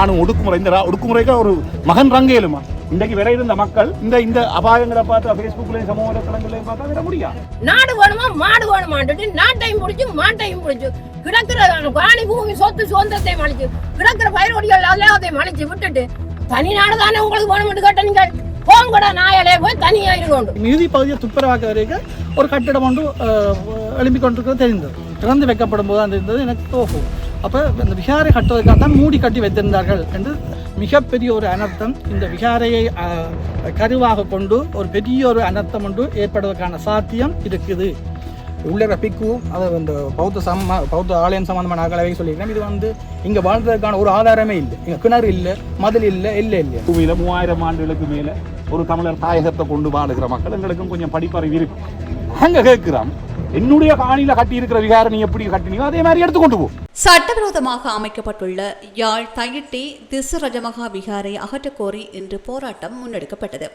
ராணுவ ஒடுக்குமுறை இந்த ஒடுக்குமுறைக்கு ஒரு மகன் ரங்கேலுமா? இன்றைக்கு விரை இருந்த மக்கள் இந்த இந்த அபாயங்களை பார்த்தா ஃபேஸ்புக்லையும் சமூக வலைத்தளங்களையும் பார்த்தா விட முடியாது நாடு வேணுமா மாடு வேணுமான்ட்டு நாட்டையும் பிடிச்சு மாட்டையும் பிடிச்சு கிடக்கிற காணி பூமி சொத்து சுதந்திரத்தையும் அழிச்சு கிடக்கிற பயிரோடிகள் எல்லாத்தையும் அழிச்சு விட்டுட்டு தனி நாடு தானே உங்களுக்கு வேணும்னு கேட்ட நீங்கள். போங்கடா நாயலே போய் தனியா இருக்கணும் மீதி பகுதியை துப்புரவாக்க வரைக்கும் ஒரு கட்டிடம் ஒன்று எழும்பிக் கொண்டிருக்கிறது தெரிந்தது. திறந்து வைக்கப்படும் போது அந்த இருந்தது எனக்கு ஓஹோ அப்போ இந்த விகாரை கட்டுவதற்காக தான் மூடி கட்டி வைத்திருந்தார்கள் என்று மிகப்பெரிய ஒரு அனர்த்தம். இந்த விகாரையை கருவாக கொண்டு ஒரு பெரிய ஒரு அனர்த்தம் ஒன்று ஏற்படுவதற்கான சாத்தியம் இருக்குது. உள்ள பிக்குவும் அது இந்த பௌத்த சம்ம பௌத்த ஆலயம் சம்பந்தமான அகலவை சொல்லியிருக்கேன் இது வந்து இங்கே வாழ்றதுக்கான ஒரு ஆதாரமே இல்லை. இங்கே கிணறு இல்லை மதில் இல்லை இல்லை இல்லை. பூமியில மூவாயிரம் ஆண்டுகளுக்கு மேல ஒரு தமிழர் தாயகத்தை கொண்டு வாழுகிற மக்கள் எங்களுக்கும் கொஞ்சம் படிப்பறிவு இருக்கு. அங்க கேட்கிறோம் என்னுடைய காணியில கட்டி இருக்கிற விகாரம் நீ எப்படி கட்டினியோ அதே மாதிரி எடுத்துக்கொண்டு போ. சட்டவிரோதமாக அமைக்கப்பட்டுள்ள யாழ் தையிட்டி திசு ரஜமகா விகாரை அகற்றக் கோரி இன்று போராட்டம் முன்னெடுக்கப்பட்டது.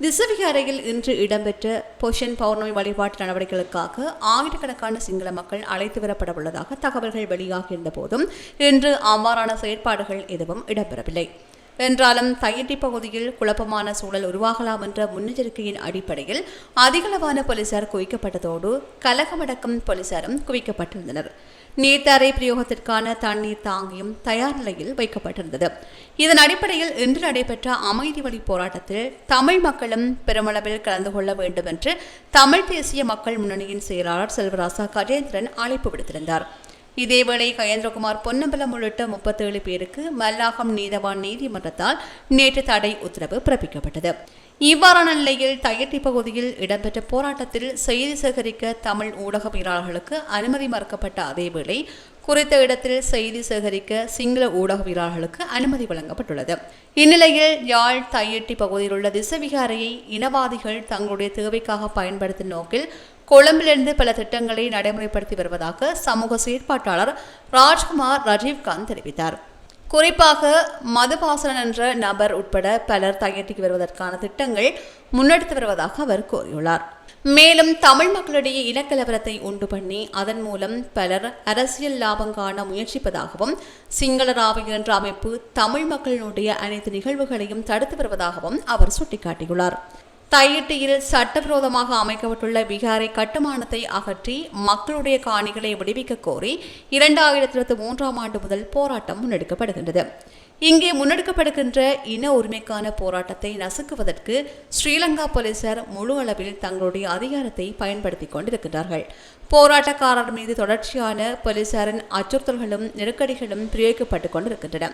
திசு விகாரையில் இன்று இடம்பெற்ற பொஷன் பௌர்ணமி வழிபாட்டு நடவடிக்கைகளுக்காக ஆயிரக்கணக்கான சிங்கள மக்கள் அழைத்து வரப்பட உள்ளதாக தகவல்கள் வெளியாகியிருந்த போதும் இன்று அவ்வாறான செயற்பாடுகள் எதுவும் இடம்பெறவில்லை. என்றாலும் தையட்டி பகுதியில் குழப்பமான சூழல் உருவாகலாம் என்ற முன்னெச்சரிக்கையின் அடிப்படையில் அதிகளவான போலீசார் குவிக்கப்பட்டதோடு கலகமடக்கும் போலீசாரும் குவிக்கப்பட்டிருந்தனர். நீர்த்தாரை பிரயோகத்திற்கான தண்ணீர் தாங்கியும் தயார் நிலையில் வைக்கப்பட்டிருந்தது. இதன் அடிப்படையில் இன்று நடைபெற்ற அமைதி வழி போராட்டத்தில் தமிழ் மக்களும் பெருமளவில் கலந்து கொள்ள வேண்டும் என்று தமிழ் தேசிய மக்கள் முன்னணியின் செயலாளர் செல்வராசா கஜேந்திரன் அழைப்பு விடுத்திருந்தார். இதேவேளை கயேந்திரகுமார் பொன்னம்பலம் உள்ளிட்ட முப்பத்தேழு பேருக்கு மல்லாகம் நீதவான் நீதிமன்றத்தால் நேற்று தடை உத்தரவு பிறப்பிக்கப்பட்டது. இவ்வாறான நிலையில் தையட்டி பகுதியில் இடம்பெற்ற போராட்டத்தில் செய்தி சேகரிக்க தமிழ் ஊடகவியலாளர்களுக்கு அனுமதி மறுக்கப்பட்ட அதேவேளை குறித்த இடத்தில் செய்தி சேகரிக்க சிங்கள ஊடகவியலாளர்களுக்கு அனுமதி வழங்கப்பட்டுள்ளது. இந்நிலையில் யாழ் தையட்டி பகுதியில் உள்ள திசவிகாரையை இனவாதிகள் தங்களுடைய தேவைக்காக பயன்படுத்தும் நோக்கில் கொழும்பிலிருந்து பல திட்டங்களை நடைமுறைப்படுத்தி வருவதாக சமூக செயற்பாட்டாளர் ராஜ்குமார் ரஜீவ்காந்த் தெரிவித்தார். குறிப்பாக மதுபாசனன் என்ற நபர் உட்பட பலர் தயாரித்து வருவதற்கான திட்டங்கள் முன்னெடுத்து வருவதாக அவர் கூறியுள்ளார். மேலும் தமிழ் மக்களிடையே இனக்கலவரத்தை உண்டு பண்ணி அதன் மூலம் பலர் அரசியல் லாபம் காண முயற்சிப்பதாகவும் சிங்களராவி என்ற அமைப்பு தமிழ் மக்களினுடைய அனைத்து நிகழ்வுகளையும் தடுத்து வருவதாகவும் அவர் சுட்டிக்காட்டியுள்ளார். தையிட்டியில் சட்டவிரோதமாக அமைக்கப்பட்டுள்ள விகாரை கட்டுமானத்தை அகற்றி மக்களுடைய காணிகளை விடுவிக்க கோரி இரண்டாயிரத்தி இருபத்தி மூன்றாம் ஆண்டு முதல் போராட்டம் முன்னெடுக்கப்படுகின்றது. இங்கே முன்னெடுக்கப்படுகின்ற இன உரிமைக்கான போராட்டத்தை நசுக்குவதற்கு ஸ்ரீலங்கா போலீசார் முழு அளவில் தங்களுடைய அதிகாரத்தை பயன்படுத்தி கொண்டிருக்கிறார்கள் போராட்டக்காரர் மீது தொடர்ச்சியான போலீசாரின் அச்சுறுத்தல்களும் நெருக்கடிகளும் பிரயோகிக்கப்பட்டுக் கொண்டிருக்கின்றன.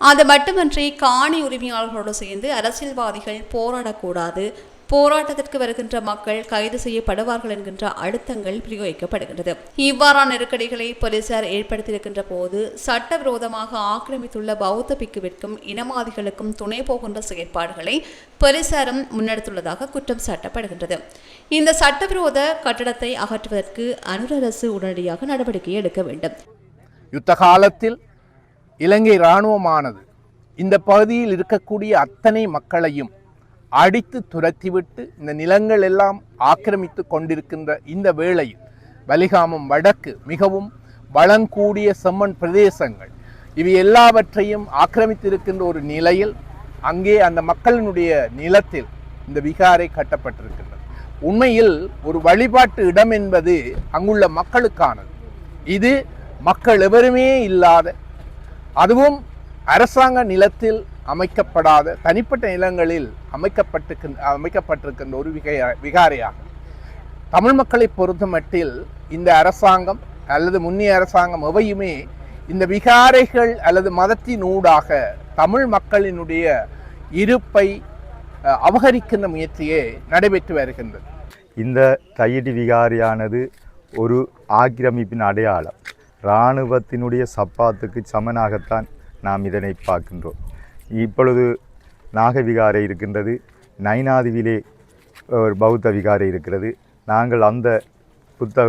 அது மட்டுமன்றி காணி உரிமையாளர்களோடு சேர்ந்து அரசியல்வாதிகள் போராடக்கூடாது போராட்டத்திற்கு வருகின்ற மக்கள் கைது செய்யப்படுவார்கள் என்கின்ற அழுத்தங்கள் பிரயோகிக்கப்படுகின்றது. இவ்வாறான நெருக்கடிகளை போலீசார் ஏற்படுத்தியிருக்கின்ற போது சட்டவிரோதமாக ஆக்கிரமித்துள்ள பௌத்த பிக்குவிற்கும் இனவாதிகளுக்கும் துணை போகின்ற செயற்பாடுகளை போலீசாரும் முன்னெடுத்துள்ளதாக குற்றம் சாட்டப்படுகின்றது. இந்த சட்டவிரோத கட்டடத்தை அகற்றுவதற்கு அனுர அரசு உடனடியாக நடவடிக்கை எடுக்க வேண்டும். யுத்த காலத்தில் இலங்கை இராணுவமானது இந்த பகுதியில் இருக்கக்கூடிய அத்தனை மக்களையும் அடித்து துரத்திவிட்டு இந்த நிலங்கள் எல்லாம் ஆக்கிரமித்து கொண்டிருக்கின்ற இந்த வேளையில் வலிகாமம் வடக்கு மிகவும் வளங்கூடிய செம்மண் பிரதேசங்கள். இவை எல்லாவற்றையும் ஆக்கிரமித்திருக்கின்ற ஒரு நிலையில் அங்கே அந்த மக்களினுடைய நிலத்தில் இந்த விகாரை கட்டப்பட்டிருக்கின்றது. உண்மையில் ஒரு வழிபாட்டு இடம் என்பது அங்குள்ள மக்களுக்கானது. இது மக்கள் எவருமே இல்லாத அதுவும் அரசாங்க நிலத்தில் அமைக்கப்படாத தனிப்பட்ட நிலங்களில் அமைக்கப்பட்டிருக்கின்ற அமைக்கப்பட்டிருக்கின்ற ஒரு விகை விகாரையாகும். தமிழ் மக்களை பொறுத்த மட்டில் இந்த அரசாங்கம் அல்லது முன்னிய அரசாங்கம் எவையுமே இந்த விகாரைகள் அல்லது மதத்தின் ஊடாக தமிழ் மக்களினுடைய இருப்பை அபகரிக்கின்ற முயற்சியே நடைபெற்று வருகின்றது. இந்த தையடி விகாரியானது ஒரு ஆக்கிரமிப்பின் அடையாளம். இராணுவத்தினுடைய சப்பாத்துக்கு சமனாகத்தான் நாம் இதனை பார்க்கின்றோம். இப்பொழுது நாகவிகாரை இருக்கின்றது. நைனாதுவிலே ஒரு பௌத்த விகாரை இருக்கிறது. நாங்கள் அந்த புத்த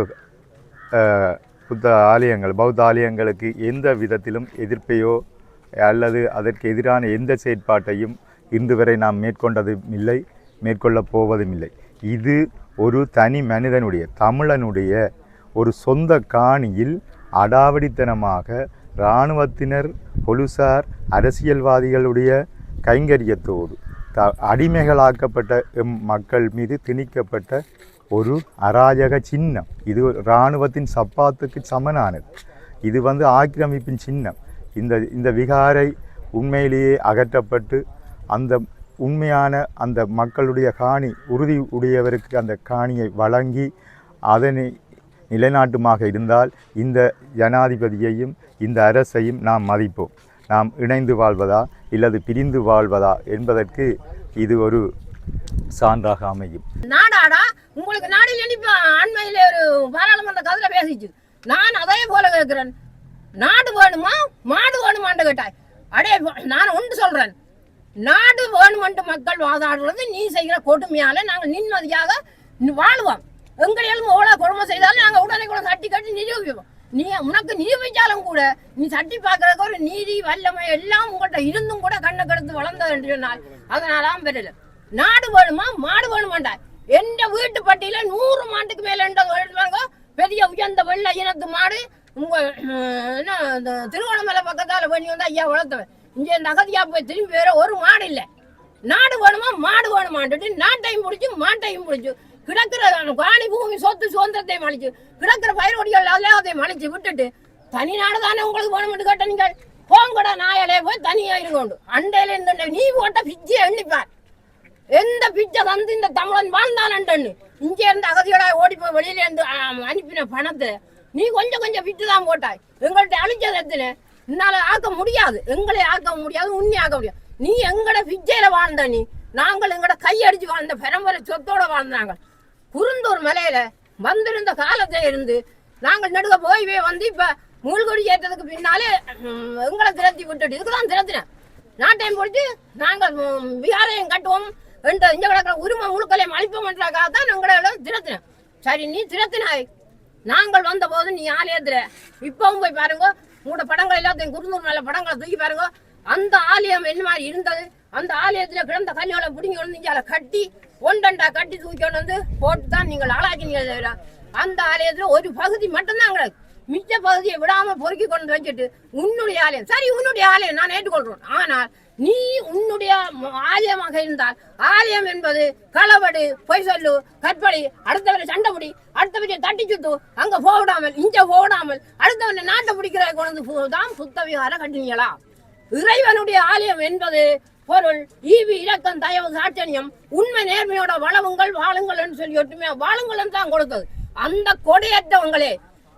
புத்த ஆலயங்கள் பௌத்த ஆலயங்களுக்கு எந்த விதத்திலும் எதிர்ப்பையோ அல்லது அதற்கு எதிரான எந்த செயற்பாட்டையும் இன்று வரை நாம் மேற்கொண்டதும் இல்லை மேற்கொள்ளப் போவதும் இல்லை இது ஒரு தனி மனிதனுடைய தமிழனுடைய ஒரு சொந்த காணியில் அடாவடித்தனமாக இராணுவத்தினர் பொலுசார் அரசியல்வாதிகளுடைய கைங்கரியத்தோடு த அடிமைகளாக்கப்பட்ட எம் மக்கள் மீது திணிக்கப்பட்ட ஒரு அராஜக சின்னம். இது இராணுவத்தின் சப்பாத்துக்கு சமனானது. இது வந்து ஆக்கிரமிப்பின் சின்னம். இந்த இந்த விகாரை உண்மையிலேயே அகற்றப்பட்டு அந்த உண்மையான அந்த மக்களுடைய காணி உறுதி உடையவருக்கு அந்த காணியை வழங்கி அதனை நிலைநாட்டுமாக இருந்தால் இந்த ஜனாதிபதியையும் இந்த அரசையும் நாம் மதிப்போம். நாம் இணைந்து வாழ்வதா இல்லது பிரிந்து வாழ்வதா என்பதற்கு இது ஒரு சான்றாக அமையும். நாடாடா உங்களுக்கு நாடு நினைப்ப அண்மையில் ஒரு பாராளுமன்ற கதில பேசிச்சு. நான் அதே போல கேட்கிறேன். நாடு வேணுமா? மாடு வேணுமான்னு கேட்டாய். அடே நான் ஒன்று சொல்றேன். நாடு வேணுமென்று மக்கள் வாதாடுறது நீ செய்கிற கொடுமையால நாங்கள் நிம்மதியாக வாழ்வோம். எங்களையும் எவ்வளவு கொடுமை செய்தாலும் நாங்கள் உடனே கூட சட்டி கட்டி நிரூபிப்போம். நீ உனக்கு நிரூபிச்சாலும் கூட நீ சட்டி பார்க்கறதுக்கு ஒரு நீதி வல்லமை எல்லாம் உங்கள்கிட்ட இருந்தும் கூட கண்ணை கெடுத்து வளர்ந்தது என்று சொன்னால் அதனாலாம் பெறல. நாடு வேணுமா? மாடு வேணுமாண்டா? எந்த வீட்டு பட்டியல நூறு மாட்டுக்கு மேல பாருங்க. பெரிய உயர்ந்த வெள்ள இனத்து மாடு உங்க என்ன திருவண்ணாமலை பக்கத்தால பண்ணி வந்து ஐயா வளர்த்தவன். இங்கே நகதியா போய் திரும்பி வேற ஒரு மாடு இல்லை. நாடு வேணுமா? மாடு வேணுமான்ட்டு நாட்டையும் பிடிச்சி மாட்டையும் பிடிச்சி. கிடக்கிற காணி பூமி சொத்து சுதந்திரத்தை மலிச்சு கிடக்கிற பயிரோடிகள் எல்லாத்தையும் மலிச்சு விட்டுட்டு தனி நாடு தானே உங்களுக்கு போகணும்னு கேட்ட நீங்கள்? போங்கடா நாயாலே போய் தனியா இருக்கோண்டு அண்டையில இருந்து நீ போட்ட பிச்சை எண்ணிப்பார். எந்த பிச்சை தந்து இந்த தமிழன் வாழ்ந்தானன்னு இங்கே இருந்து அகதியோட ஓடி போய் வெளியில இருந்து அனுப்பின பணத்தை நீ கொஞ்சம் கொஞ்சம் விட்டு தான் போட்டாய். எங்கள்கிட்ட அழிச்சது எத்தனை என்னால ஆக்க முடியாது. எங்களை ஆக்க முடியாது உன்னி ஆக்க முடியாது. நீ எங்கட பிச்சையில வாழ்ந்த நீ நாங்கள் எங்கட கையடிச்சு வாழ்ந்த பெரம்பரை சொத்தோட வாழ்ந்தாங்க. குருந்தூர் மலையில வந்திருந்த காலத்தை இருந்து நாங்கள் நடுக போய்வே வந்து இப்ப மூழ்கொடி ஏற்றதுக்கு பின்னாலே எங்களை திரட்டி விட்டுட்டு இதுக்குதான் திரட்டினேன். நாட்டையும் பிடிச்சி நாங்கள் ம், விகாரையும் கட்டுவோம் என்ற இங்க கிடக்கிற உரிமை முழுக்களையும் அழிப்போம் என்றக்காக தான் எங்களை திரட்டினேன். சரி நீ திரட்டினாய். நாங்கள் வந்த போது நீ ஏத்துற. இப்பவும் போய் பாருங்க உங்களோட படங்கள் எல்லாத்தையும் குருந்தூர் மேல படங்களை தூக்கி பாருங்க. அந்த ஆலயம் என்ன மாதிரி இருந்தது? அந்த ஆலயத்துல கிடந்த கல்யாணம் பிடிங்கி வந்து இங்கே கட்டி ஒண்டண்டா கட்டி தூக்கி கொண்டு வந்து போட்டு தான் நீங்கள் ஆளாக்கினீங்க தவிர அந்த ஆலயத்துல ஒரு பகுதி மட்டும்தான் கிடையாது மிச்ச பகுதியை விடாம பொறுக்கி கொண்டு வச்சுட்டு உன்னுடைய ஆலயம். சரி உன்னுடைய ஆலயம் நான் ஏற்றுக்கொள்றேன் ஆனால் நீ உன்னுடைய ஆலயமாக இருந்தால் ஆலயம் என்பது களவடு பொய் சொல்லு கற்பழி அடுத்தவரை சண்டை பிடி அடுத்தவரை தட்டி சுத்து அங்க போடாமல் இங்கே போடாமல் அடுத்தவரை நாட்டை பிடிக்கிற கொண்டு தான் சுத்த விகாரம் கட்டினீங்களா? இறைவனுடைய ஆலயம் என்பது பொருள் ஈவி இரக்கம் தயவு சாட்சணியம் உண்மை நேர்மையோட வளவுங்கள் வாழுங்கள் என்று சொல்லி ஒட்டுமே வாழுங்கள் தான் கொடுத்தது. அந்த கொடையற்றவங்களே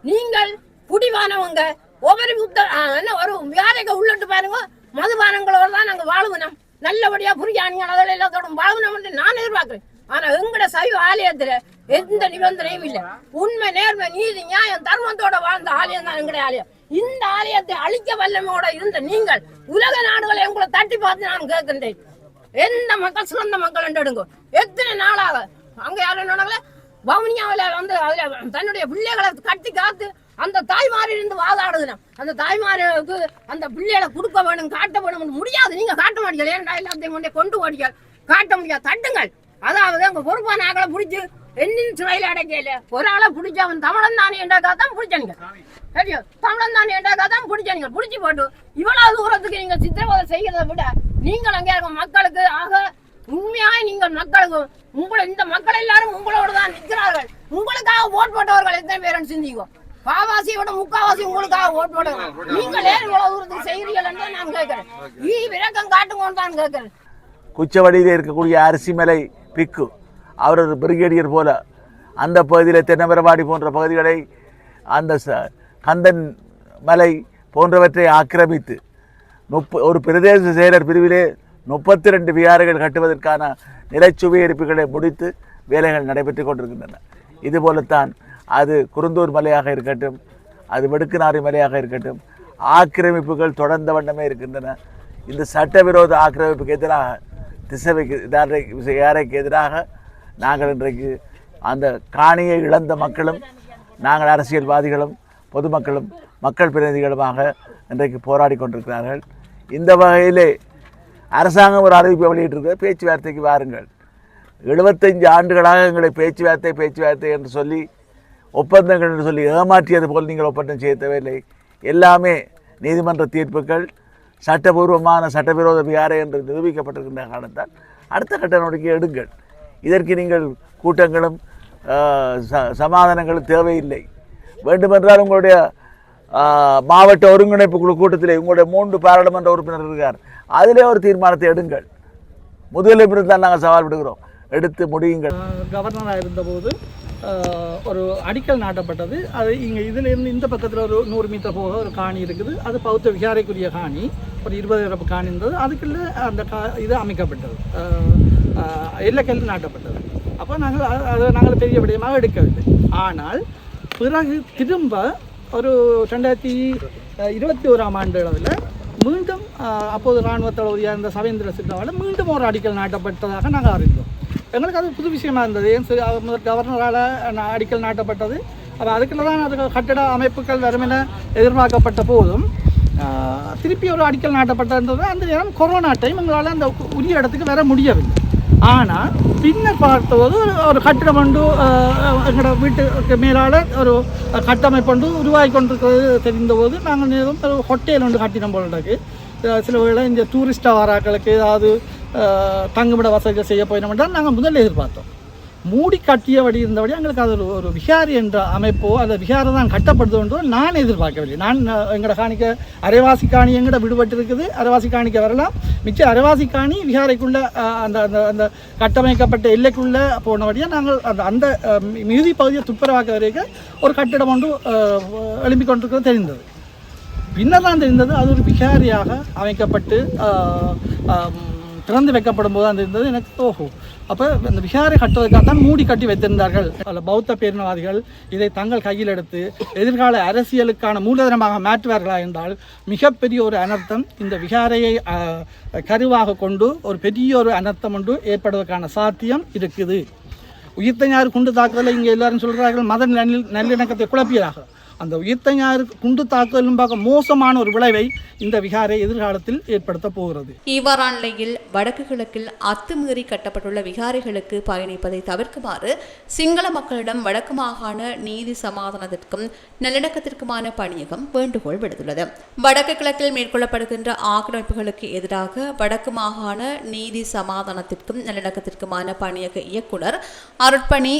நீங்கள் குடிவானவங்க ஒவ்வொரு புத்த என்ன ஒரு வியாரைக்கு உள்ளிட்டு பாருங்க மதுபானங்களோட தான் நாங்கள் வாழுவினோம் நல்லபடியா புரியாணிகள் அதில் எல்லாத்தோடும் வாழுவனம் நான் எதிர்பார்க்குறேன். ஆனா எங்கட சைவ ஆலயத்துல எந்த நிபந்தனையும் இல்லை. உண்மை நேர்மை நீதி நியாயம் தர்மத்தோட வாழ்ந்த ஆலயம் தான் எங்களுடைய ஆலயம். இந்த ஆலயத்தை அழிக்க வல்லமையோட இருந்த நீங்கள் உலக நாடுகளை உங்களை தட்டி பார்த்து நான் கேட்கின்றேன். எந்த மக்கள் சிறந்த மக்கள் என்று எடுங்க. எத்தனை நாளாக அங்க யாரும் சொன்னாங்களே? வவுனியாவில வந்து அதுல தன்னுடைய பிள்ளைகளை கட்டி காத்து அந்த தாய்மாரி இருந்து வாதாடுதுனா அந்த தாய்மாருக்கு அந்த பிள்ளைகளை கொடுக்க வேணும் காட்ட வேணும் முடியாது. நீங்க காட்ட மாட்டீங்க ஏன்டா எல்லாத்தையும் கொண்டு ஓடிகள்? காட்ட முடியாது. தட்டுங்கள். அதாவது உங்க பொறுப்பான ஆக்களை பிடிச்சு என்னின் சிறையில் அடைக்கல ஒரு ஆளை பிடிச்ச அவன் தமிழன் தானே என்றாக்கா தான் பிடிச்சானுங்க சரியோ தமிழன் தானே என்றாக்கா தான் பிடிச்சானுங்க பிடிச்சி போட்டு இவ்வளவு தூரத்துக்கு நீங்க சித்திரவதை செய்கிறத விட நீங்கள் அங்கே இருக்க மக்களுக்கு ஆக உண்மையாக நீங்கள் மக்களுக்கு உங்களை இந்த மக்கள் எல்லாரும் உங்களோட தான் நிற்கிறார்கள். உங்களுக்காக ஓட் போட்டவர்கள் எத்தனை பேரும் சிந்திக்கோ. பாவாசியை விட முக்காவாசி உங்களுக்காக ஓட் போடுங்க நீங்கள் ஏன் இவ்வளவு தூரத்துக்கு செய்கிறீர்கள் என்று நான் கேட்கிறேன். ஈ விளக்கம் காட்டுங்கன்னு தான் கேட்கிறேன். குச்சவடியில் இருக்கக்கூடிய அரிசி மலை பிக்கு. அவர் ஒரு பிரிகேடியர் போல அந்த பகுதியில் தென்னமரவாடி போன்ற பகுதிகளை அந்த ச கந்தன் மலை போன்றவற்றை ஆக்கிரமித்து முப்ப ஒரு பிரதேச செயலர் பிரிவிலே முப்பத்தி ரெண்டு விகாரைகள் கட்டுவதற்கான நிலச்சுவீரிப்புகளை முடித்து வேலைகள் நடைபெற்று கொண்டிருக்கின்றன. இதுபோலத்தான் அது குருந்தூர் மலையாக இருக்கட்டும் அது வெடுக்குநாரி மலையாக இருக்கட்டும் ஆக்கிரமிப்புகள் தொடர்ந்த வண்ணமே இருக்கின்றன. இந்த சட்டவிரோத ஆக்கிரமிப்புக்கு எதிராக திசைவைக்கு யாரைக்கு எதிராக நாங்கள் இன்றைக்கு அந்த காணியை இழந்த மக்களும் நாங்கள் அரசியல்வாதிகளும் பொதுமக்களும் மக்கள் பிரதிநிதிகளுமாக இன்றைக்கு போராடி கொண்டிருக்கிறார்கள். இந்த வகையிலே அரசாங்கம் ஒரு அறிவிப்பை வெளியிட்டிருக்க பேச்சுவார்த்தைக்கு வாருங்கள். எழுபத்தஞ்சு ஆண்டுகளாக எங்களை பேச்சுவார்த்தை பேச்சுவார்த்தை என்று சொல்லி ஒப்பந்தங்கள் என்று சொல்லி ஏமாற்றியது போல் நீங்கள் ஒப்பந்தம் செய்ய தேவையில்லை எல்லாமே நீதிமன்ற தீர்ப்புகள் சட்டபூர்வமான சட்டவிரோத விகாரை என்று நிரூபிக்கப்பட்டிருக்கின்ற காரணத்தால் அடுத்த கட்ட நடவடிக்கை எடுங்கள். இதற்கு நீங்கள் கூட்டங்களும் ச- சமாதானங்களும் தேவையில்லை. வேண்டுமென்றால் உங்களுடைய மாவட்ட ஒருங்கிணைப்பு குழு கூட்டத்தில் உங்களுடைய மூன்று பாராளுமன்ற உறுப்பினர் இருக்கார். அதிலே ஒரு தீர்மானத்தை எடுங்கள். முதலில் தான் நாங்கள் சவால் விடுகிறோம். எடுத்து முடியுங்கள். கவர்னராக இருந்தபோது ஒரு அடிக்கல் நாட்டப்பட்டது. அது இங்கே இதுலேருந்து இந்த பக்கத்தில் ஒரு நூறு மீட்டர் போக ஒரு காணி இருக்குது. அது பௌத்த விகாரைக்குரிய காணி. ஒரு இருபது இறப்பு காணி இருந்தது. அதுக்குள்ளே அந்த கா இது அமைக்கப்பட்டது. எல்லைக்கல் நாட்டப்பட்டது. அப்போ நாங்கள் அதை நாங்கள் பெரிய விடயமாக எடுக்கவில்லை. ஆனால் பிறகு திரும்ப ஒரு ரெண்டாயிரத்தி இருபத்தி ஓராம் ஆண்டு அளவில் மீண்டும் அப்போது இராணுவ தளபதியாக இருந்த சவேந்திர சின்னவால் மீண்டும் ஒரு அடிக்கல் நாட்டப்பட்டதாக நாங்கள் அறிந்தோம். எங்களுக்கு அது புது விஷயமா இருந்தது. ஏன் சரி, முதல் கவர்னரால் அடிக்கல் நாட்டப்பட்டது. அப்போ அதுக்குள்ள தான் அது கட்டட அமைப்புகள் வருமென எதிர்பார்க்கப்பட்ட போதும் திருப்பி ஒரு அடிக்கல் நாட்டப்பட்டிருந்தது. அந்த நேரம் கொரோனா டைம் எங்களால் அந்த உரிய இடத்துக்கு வர முடியவில்லை. ஆனால் பின்ன பார்த்தபோது ஒரு- ஒரு கட்டிடம் கொண்டு எங்களோட வீட்டுக்கு மேலால் ஒரு கட்டமைப்பு ஒன்று உருவாகி கொண்டிருக்கிறது தெரிந்தபோது நாங்கள் நேரம் ஒரு ஹோட்டல் ஒன்று கட்டிடம் போல சில வேளை இந்த டூரிஸ்ட் வாராக்களுக்கு ஏதாவது தங்குமிட வசதிகள் செய்ய போயினோம்னா நாங்கள் முதல்ல எதிர்பார்த்தோம். மூடி கட்டியபடி இருந்தபடி எங்களுக்கு அது ஒரு- ஒரு விகாரி என்ற அமைப்போ அந்த விஹாரை தான் கட்டப்படுது என்றோ நான் எதிர்பார்க்கவில்லை. நான் எங்களோட காணிக்க அரைவாசி காணி எங்கட விடுபட்டு இருக்குது அரைவாசி காணிக்க வரலாம். மிச்சம் அரைவாசி காணி விகாரைக்குள்ள அந்த அந்த அந்த கட்டமைக்கப்பட்ட எல்லைக்குள்ள போனபடியாக நாங்கள் அந்த அந்த மி- மிகுதி பகுதியை துப்புரவாக்க வரைக்கும் ஒரு கட்டிடம் ஒன்று எழும்பிக் கொண்டிருக்கிறது தெரிந்தது. பின்னர் தான் தெரிந்தது அது ஒரு விகாரியாக அமைக்கப்பட்டு திறந்து வைக்கப்படும் போது அந்த இருந்தது எனக்கு ஓஹோ அப்போ அந்த விகாரை கட்டுவதற்காக தான் மூடி கட்டி வைத்திருந்தார்கள். அதில் பௌத்த பேரினவாதிகள் இதை தங்கள் கையில் எடுத்து எதிர்கால அரசியலுக்கான மூலதனமாக மாற்றுவார்களா என்றால் மிகப்பெரிய ஒரு அனர்த்தம் இந்த விகாரையை கருவாக கொண்டு ஒரு பெரிய ஒரு அனர்த்தம் ஒன்று ஏற்படுவதற்கான சாத்தியம் இருக்குது. உயிர்த்தஞ்சாறு குண்டு தாக்குதலை இங்கே எல்லாரும் சொல்கிறார்கள். மத நல்ல நல்லிணக்கத்தை குழப்பியதாக. அந்த உயிர்த்தஞாறு குண்டு தாக்குதலும் பார்க்க மோசமான ஒரு விளைவை இந்த விகாரை எதிர்காலத்தில் ஏற்படுத்த போகிறது. இவ்வாறான நிலையில் வடக்கு கிழக்கில் அத்துமீறி கட்டப்பட்டுள்ள விகாரைகளுக்கு பயணிப்பதை தவிர்க்குமாறு சிங்கள மக்களிடம் வடக்கு மாகாண நீதி சமாதானத்திற்கும் நல்லிணக்கத்திற்குமான பணியகம் வேண்டுகோள் விடுத்துள்ளது. வடக்கு கிழக்கில் மேற்கொள்ளப்படுகின்ற ஆக்கிரமிப்புகளுக்கு எதிராக வடக்கு மாகாண நீதி சமாதானத்திற்கும் நல்லிணக்கத்திற்குமான பணியக இயக்குனர் அருட்பணி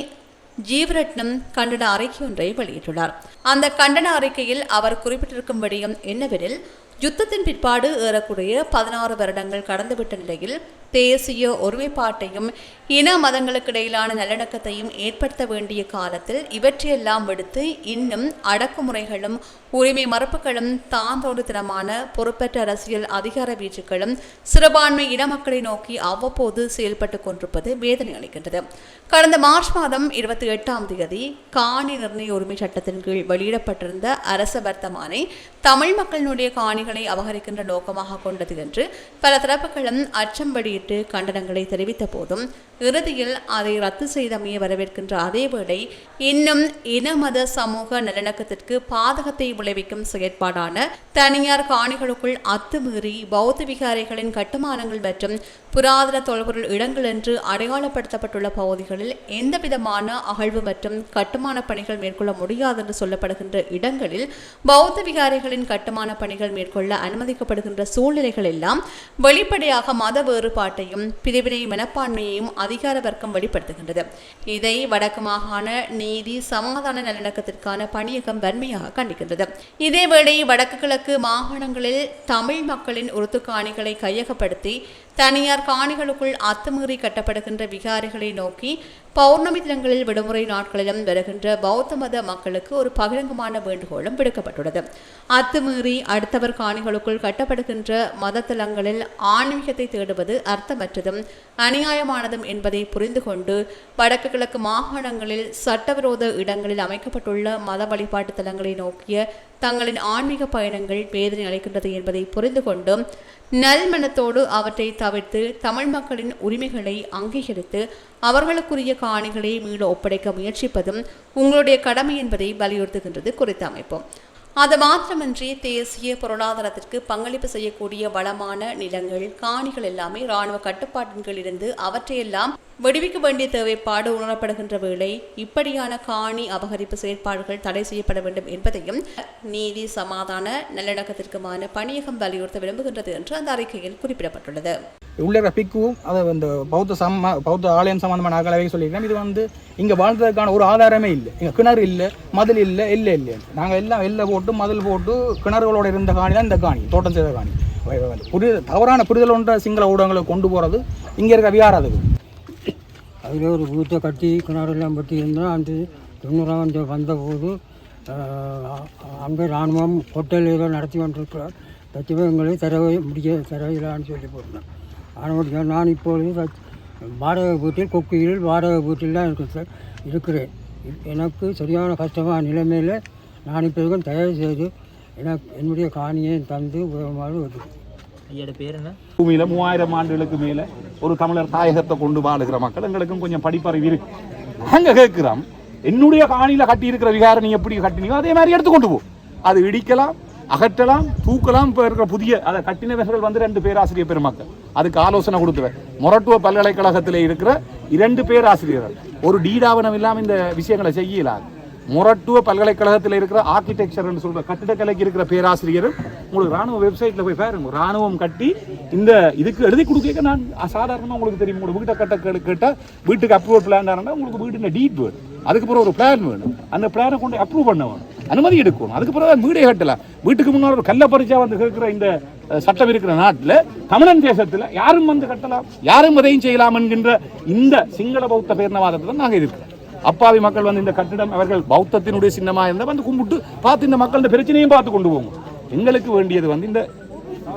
ஜீவரட்னம் கண்டன அறிக்கை ஒன்றை வெளியிட்டுள்ளார். அந்த கண்டன அறிக்கையில் அவர் குறிப்பிட்டிருக்கும் விடயம் என்னவெனில் யுத்தத்தின் பிற்பாடு ஏறக்குறைய பதினாறு வருடங்கள் கடந்துவிட்ட நிலையில் தேசிய ஒருமைப்பாட்டையும் இன மதங்களுக்கிடையிலான நல்லிணக்கத்தையும் ஏற்படுத்த வேண்டிய காலத்தில் இவற்றையெல்லாம் விடுத்து இன்னும் அடக்குமுறைகளும் உரிமை மறுப்புகளும் தாந்தோடுத்தனமான பொறுப்பற்ற அரசியல் அதிகார வீச்சுக்களும் சிறுபான்மை இடமக்களை நோக்கி அவ்வப்போது செயல்பட்டு கொண்டிருப்பது வேதனை அளிக்கின்றது. கடந்த மார்ச் மாதம் இருபத்தி எட்டாம் தேதி காணி நிர்ணய உரிமை சட்டத்தின் கீழ் வெளியிடப்பட்டிருந்த அரச வர்த்தமானை தமிழ் மக்களினுடைய காணிகளை அபகரிக்கின்ற நோக்கமாக கொண்டது என்று பல தரப்புகளும் அச்சம் வெளியிட்டு கண்டனங்களை தெரிவித்த போதும் இறுதியில் அதை ரத்து செய்தமைய வரவேற்கின்ற அதேவேளை இன்னும் இன மத சமூக நல்லிணக்கத்திற்கு பாதகத்தை விளைவிக்கும் செயற்பாடான தனியார் காணிகளுக்குள் அத்துமீறி பௌத்த விகாரைகளின் கட்டுமானங்கள் மற்றும் புராதன தொல்பொருள் இடங்கள் என்று அடையாளப்படுத்தப்பட்டுள்ள பகுதிகளில் எந்தவிதமான அகழ்வு மற்றும் கட்டுமான பணிகள் மேற்கொள்ள முடியாது என்று சொல்லப்படுகின்ற இடங்களில் பௌத்த விகாரைகளின் கட்டுமான பணிகள் மேற்கொள்ள அனுமதிக்கப்படுகின்ற சூழ்நிலைகள் எல்லாம் வெளிப்படையாக மத வேறுபாட்டையும் பிரிவினை மனப்பான்மையையும் அதிகார வர்க்கம் வெளிப்படுத்துகின்றது. இதை வடக்கு மாகாண நீதி சமாதான நல்லிணக்கத்திற்கான பணியகம் வன்மையாக கண்டிக்கின்றது. இதேவேளை வடக்கு கிழக்கு மாகாணங்களில் தமிழ் மக்களின் உருத்து கையகப்படுத்தி தனியார் காணிகளுக்குள் அத்துமீறி கட்டப்படுகின்ற விகாரிகளை நோக்கி பௌர்ணமி தினங்களில் விடுமுறை நாட்களிலும் வருகின்ற பௌத்த மத மக்களுக்கு ஒரு பகிரங்கமான வேண்டுகோளும் விடுக்கப்பட்டுள்ளது. அத்துமீறி அடுத்தவர் காணிகளுக்குள் கட்டப்படுகின்ற மத தலங்களில் ஆன்மீகத்தை தேடுவது அர்த்தமற்றதும் அநியாயமானதும் என்பதை புரிந்து கொண்டு வடக்கு கிழக்கு மாகாணங்களில் சட்டவிரோத இடங்களில் அமைக்கப்பட்டுள்ள மத வழிபாட்டு தலங்களை நோக்கிய தங்களின் ஆன்மீக பயணங்கள் வேதனை அளிக்கின்றது என்பதை புரிந்து கொண்டு நல்மனத்தோடு அவற்றை தவிர்த்து தமிழ் மக்களின் உரிமைகளை அங்கீகரித்து அவர்களுக்குரிய காணிகளை மீள ஒப்படைக்க முயற்சிப்பதும் உங்களுடைய கடமை என்பதை வலியுறுத்துகின்றது குறித்த அமைப்பு. அது மாத்திரமின்றி தேசிய பொருளாதாரத்திற்கு பங்களிப்பு செய்யக்கூடிய வளமான நிலங்கள் காணிகள் எல்லாமே இராணுவ கட்டுப்பாட்டின் கீழ் இருந்து அவற்றையெல்லாம் விடுவிக்க வேண்டிய தேவைப்பாடு உணரப்படுகின்ற வேளை இப்படியான காணி அபகரிப்பு செயற்பாடுகள் தடை செய்யப்பட வேண்டும் என்பதையும் நீதி சமாதான நல்லிணக்கத்திற்குமான பணியகம் வலியுறுத்த விரும்புகின்றது என்று அந்த அறிக்கையில் குறிப்பிடப்பட்டுள்ளது. உள்ள ரபிக்கும் அதை இந்த பௌத்த சம்ம பௌத்த ஆலயம் சம்பந்தமான அகலவை சொல்லியிருக்கேன் இது வந்து இங்கே வாழ்ந்ததுக்கான ஒரு ஆதாரமே இல்லை. இங்கே கிணறு இல்லை மதில் இல்லை இல்லை இல்லை. நாங்கள் எல்லாம் வெளில போட்டு மதில் போட்டு கிணறுகளோட இருந்த காணி தான் இந்த காணி தோட்டம் செய்த காணி. புரிதல் தவறான புரிதல் ஒன்ற சிங்கள ஊடகங்களை கொண்டு போகிறது இங்கே இருக்க வியாராதுக்கு அதில் ஒரு வீட்டை கட்டி கிணறெல்லாம் பற்றி இருந்தால் அந்த தொண்ணூறாம் ஆண்டு வந்தபோது அங்கே இராணுவம் ஹோட்டல் ஏதோ நடத்தி கொண்டிருக்கிறார் தத்துவ எங்களை தரவே முடிய தரவையிலான்னு சொல்லி போட்டேன். ஆனால் நான் இப்பொழுது தத்- வாடகை வீட்டில் கொக்கையில் வாடகை வீட்டில் தான் இருக்கேன் சார் இருக்கிறேன். எனக்கு சரியான கஷ்டமான நிலைமையில் நான் இப்போ தயவு செய்து எனக்கு என்னுடைய காணியை தந்து உதவுமாறு வருது ஐயோட பேர் என்ன? பூமியில மூவாயிரம் ஆண்டுகளுக்கு மேல ஒரு தமிழர் தாயகத்தை கொண்டு வாழுகிற மக்கள் எங்களுக்கும் கொஞ்சம் படிப்பறிவு இருக்கு. நாங்க கேட்கிறோம் என்னுடைய காணியில் கட்டி இருக்கிற விகாரம் நீ எப்படி கட்டினியோ அதே மாதிரி எடுத்து கொண்டு போ. அது இடிக்கலாம் அகற்றலாம் தூக்கலாம் இப்போ இருக்கிற புதிய அதை கட்டினவர்கள் வந்து ரெண்டு பேராசிரியர் பெருமக்கள். அதுக்கு ஆலோசனை கொடுத்துவேன் மொரட்டுவ பல்கலைக்கழகத்தில் இருக்கிற இரண்டு பேராசிரியர்கள். ஒரு டீடாவனம் இல்லாமல் இந்த விஷயங்களை செய்யலாது. மொரட்டுவ பல்கலைக்கழகத்தில் இருக்கிற ஆர்கிடெக்சர்னு சொல்ற கட்டிடக்கலைக்கு இருக்கிற பேராசிரியரும் உங்களுக்கு ராணுவ வெப்சைட்ல போய் பாருங்க. ராணுவம் கட்டி இந்த இதுக்கு எழுதி கொடுக்க நான் சாதாரணமாக உங்களுக்கு தெரியும். உங்களுக்கு வீட்டை கட்ட கேட்டால் வீட்டுக்கு அப்ரூவல் பிளான் உங்களுக்கு வீட்டு டீட் வேணும். அதுக்கப்புறம் ஒரு பிளான் வேணும். அந்த பிளானை கொண்டு அப்ரூவ் பண்ண வேணும். அனுமதி எடுக்கணும். அதுக்கு பிறகு வீடே கட்டலாம் வீட்டுக்கு முன்னாடி ஒரு கல்ல பறிச்சா வந்து கேட்குற இந்த சட்டம் இருக்கிற நாட்டில் தமிழன் தேசத்தில் யாரும் வந்து கட்டலாம். யாரும் எதையும் செய்யலாம் என்கின்ற இந்த சிங்கள பௌத்த பேரணவாதத்தை தான் நாங்கள் இருக்கிறோம் அப்பாவி மக்கள் வந்து இந்த கட்டிடம் அவர்கள் பௌத்தத்தினுடைய சின்னமாக இருந்தால் வந்து கும்பிட்டு பார்த்து இந்த மக்கள் பிரச்சனையும் பார்த்து கொண்டு போகும். எங்களுக்கு வேண்டியது வந்து இந்த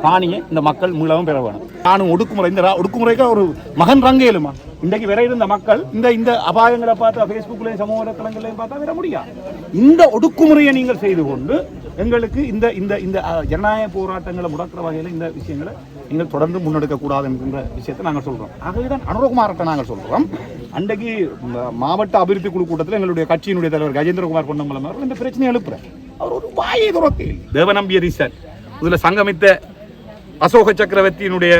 காணியை இந்த மக்கள் மீளவும் பெற வேணும். நானும் ஒடுக்குமுறை இந்த ரா- ஒடுக்குமுறைக்கு ஒரு மகன் ரங்கேலுமா? இன்றைக்கு விரை இருந்த மக்கள் இந்த இந்த அபாயங்களை பார்த்தா ஃபேஸ்புக்லையும் சமூக வலைத்தளங்களையும் பார்த்தா விட முடியாது இந்த ஒடுக்குமுறையை நீங்கள் செய்து கொண்டு எங்களுக்கு இந்த இந்த இந்த ஜனநாயக போராட்டங்களை முடக்கிற வகையில் இந்த விஷயங்களை நீங்கள் தொடர்ந்து முன்னெடுக்க கூடாது என்கின்ற விஷயத்தை நாங்கள் சொல்றோம். ஆகவே தான் அனுரகுமார்கிட்ட நாங்கள் சொல்றோம். அன்றைக்கு மாவட்ட அபிவிருத்தி குழு கூட்டத்தில் எங்களுடைய கட்சியினுடைய தலைவர் கஜேந்திரகுமார் பொன்னம்பலம் அவர்கள் இந்த பிரச்சனையை எழுப்புறேன் அவர் ஒரு வாயை துறக்க தேவநம்பிய ரீசன் இதில் சங்கமித்த அசோக சக்கரவர்த்தியினுடைய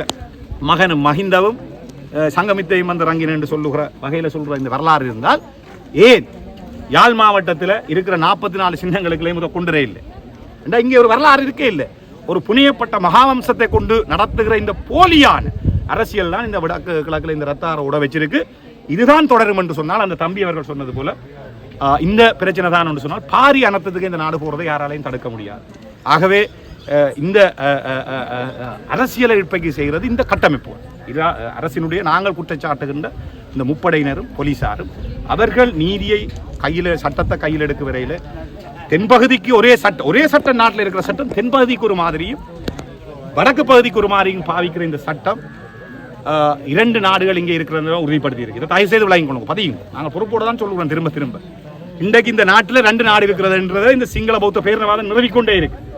மகன் மஹிந்தவும் சங்கமித்தையும் வந்து என்று சொல்லுகிற வகையில் சொல்கிற இந்த வரலாறு இருந்தால் ஏன் யாழ் மாவட்டத்தில் இருக்கிற நாற்பத்தி நாலு சின்னங்களுக்குள்ளே முதல் கொண்டுரே இல்லை? ஏண்டா இங்கே ஒரு வரலாறு இருக்கே இல்லை. ஒரு புனியப்பட்ட மகாவம்சத்தை கொண்டு நடத்துகிற இந்த போலியான அரசியல் தான் இந்த வடக்கு கிழக்கில் இந்த ரத்தார உட வச்சிருக்கு. இதுதான் தொடரும் என்று சொன்னால் அந்த தம்பி அவர்கள் சொன்னது போல இந்த பிரச்சனை தான் என்று சொன்னால் பாரி அனத்தத்துக்கு இந்த நாடு போகிறதை யாராலையும் தடுக்க முடியாது. ஆகவே இந்த அஹ், அரசியலை செய்கிறது இந்த கட்டமைப்பு. இதா அரசினுடைய நாங்கள் குற்றச்சாட்டுகின்ற இந்த முப்படையினரும் போலீசாரும் அவர்கள் நீதியை கையில் சட்டத்தை கையில் எடுக்க வரையில் தென்பகுதிக்கு ஒரே சட்டம் ஒரே சட்டம் நாட்டில் இருக்கிற சட்டம் தென்பகுதிக்கு ஒரு மாதிரியும் வடக்கு பகுதிக்கு ஒரு மாதிரியும் பாவிக்கிற இந்த சட்டம் இரண்டு நாடுகள் இங்கே இருக்கிறத உறுதிப்படுத்தி இருக்கு இதை தயவு செய்து விளங்கிக் கொள்ளுங்க. பதியும். நாங்கள் பொறுப்போடு தான் சொல்லுவோம் திரும்ப திரும்ப. இன்றைக்கு இந்த நாட்டில் ரெண்டு நாடு இருக்கிறதுன்றதை இந்த சிங்கள பௌத்த பேரினவாதம் நிறுவிக்கொண்டே இருக்குது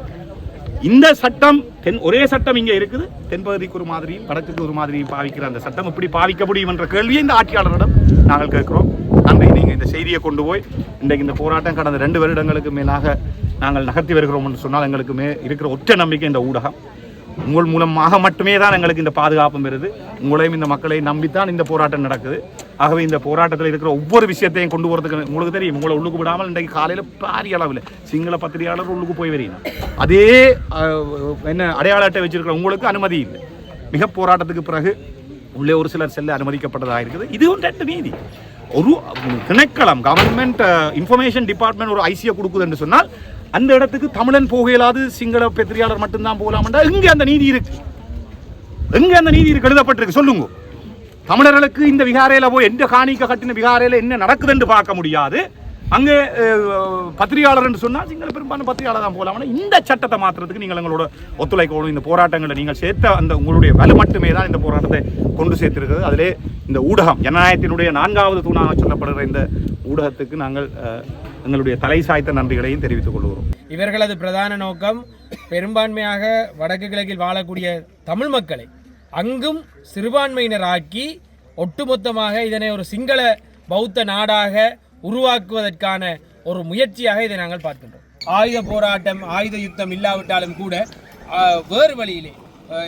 இந்த சட்டம் தென் ஒரே சட்டம் இங்கே இருக்குது. தென்பகுதிக்கு ஒரு மாதிரியும் வடக்குக்கு ஒரு மாதிரியும் பாவிக்கிற அந்த சட்டம் எப்படி பாவிக்க முடியும் என்ற கேள்வியை இந்த ஆட்சியாளரிடம் நாங்கள் கேட்கிறோம். அன்றை நீங்கள் இந்த செய்தியை கொண்டு போய் இன்றைக்கு இந்த போராட்டம் கடந்த ரெண்டு வருடங்களுக்கு மேலாக நாங்கள் நகர்த்தி வருகிறோம் என்று சொன்னால் எங்களுக்கு மே இருக்கிற ஒற்றை நம்பிக்கை இந்த ஊடகம். உங்கள் மூலமாக மட்டுமே தான் எங்களுக்கு இந்த பாதுகாப்பும் வருது உங்களையும் இந்த மக்களை நம்பித்தான் இந்த போராட்டம் நடக்குது. ஆகவே இந்த போராட்டத்தில் இருக்கிற ஒவ்வொரு விஷயத்தையும் கொண்டு போகிறதுக்கு உங்களுக்கு தெரியும். உங்களை உள்ளுக்கு விடாமல் இன்றைக்கு காலையில் பாரிய அளவில் சிங்கள பத்திரிகையாளர் உள்ளுக்கு போய் வரீங்க அதே என்ன அடையாள அட்டை வச்சிருக்கிற உங்களுக்கு அனுமதி இல்லை. மிக போராட்டத்துக்கு பிறகு உள்ளே ஒரு சிலர் செல்ல அனுமதிக்கப்பட்டதாக இருக்குது. இது ரெண்டு நீதி. ஒரு திணைக்களம் கவர்மெண்ட் இன்ஃபர்மேஷன் டிபார்ட்மெண்ட் ஒரு ஐசியை கொடுக்குதுன்னு சொன்னால் அந்த இடத்துக்கு தமிழன் போக இயலாது சிங்கள பத்திரிகையாளர் மட்டும்தான் போகலாம்டா இங்கே அந்த நீதி இருக்கு. எங்கே அந்த நீதி இருக்கு எழுதப்பட்டிருக்கு. சொல்லுங்க. தமிழர்களுக்கு இந்த விகாரையில் போய் எந்த காணிக்க கட்டின விகாரையில் என்ன நடக்குதுன்னு பார்க்க முடியாது. அங்கே பத்திரிகையாளர் என்று சொன்னால் சிங்கள பெரும்பாலும் பத்திரிகையாளர் தான் போகலாம் இந்த சட்டத்தை மாற்றுறதுக்கு நீங்கள் எங்களோட ஒத்துழைக்கணும். இந்த போராட்டங்களை நீங்கள் சேர்த்த அந்த உங்களுடைய வலு மட்டுமே தான் இந்த போராட்டத்தை கொண்டு சேர்த்திருக்கிறது. அதிலே இந்த ஊடகம் ஜனநாயகத்தினுடைய நான்காவது தூணாக சொல்லப்படுகிற இந்த ஊடகத்துக்கு நாங்கள் எங்களுடைய தலை சாய்த்த நன்றிகளையும் தெரிவித்துக் கொள்கிறோம். இவர்களது பிரதான நோக்கம் பெரும்பான்மையாக வடக்கு கிழக்கில் வாழக்கூடிய தமிழ் மக்களை அங்கும் சிறுபான்மையினராக்கி ஒட்டுமொத்தமாக இதனை ஒரு சிங்கள பௌத்த நாடாக உருவாக்குவதற்கான ஒரு முயற்சியாக இதை நாங்கள் பார்க்கின்றோம். ஆயுத போராட்டம் ஆயுத யுத்தம் இல்லாவிட்டாலும் கூட வேறு வழியிலே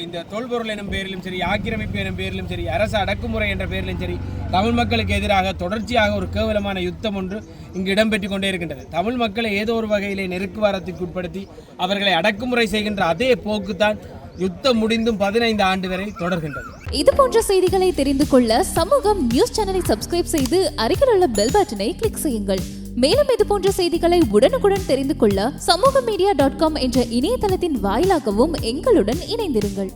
இந்த தொல்பொருள் எனும் பேரிலும் சரி ஆக்கிரமிப்பு எனும் பேரிலும் சரி அரசு அடக்குமுறை என்ற பேரிலும் சரி தமிழ் மக்களுக்கு எதிராக தொடர்ச்சியாக ஒரு கேவலமான யுத்தம் ஒன்று இங்கு இடம்பெற்று கொண்டே இருக்கின்றது. தமிழ் மக்களை ஏதோ ஒரு வகையிலே நெருக்குவாரத்துக்கு உட்படுத்தி அவர்களை அடக்குமுறை செய்கின்ற அதே போக்குத்தான் யுத்தம் முடிந்தும் பதினைந்து ஆண்டு வரை தொடர்கின்றது. இது போன்ற செய்திகளை தெரிந்து கொள்ள சமூகம் நியூஸ் சேனலை சப்ஸ்கிரைப் செய்து அருகில் உள்ள பெல் பட்டனை கிளிக் செய்யுங்கள். மேலும் இது போன்ற செய்திகளை உடனுக்குடன் தெரிந்து கொள்ள சமூக மீடியா டாட் காம் என்ற இணையதளத்தின் வாயிலாகவும் எங்களுடன் இணைந்திருங்கள்.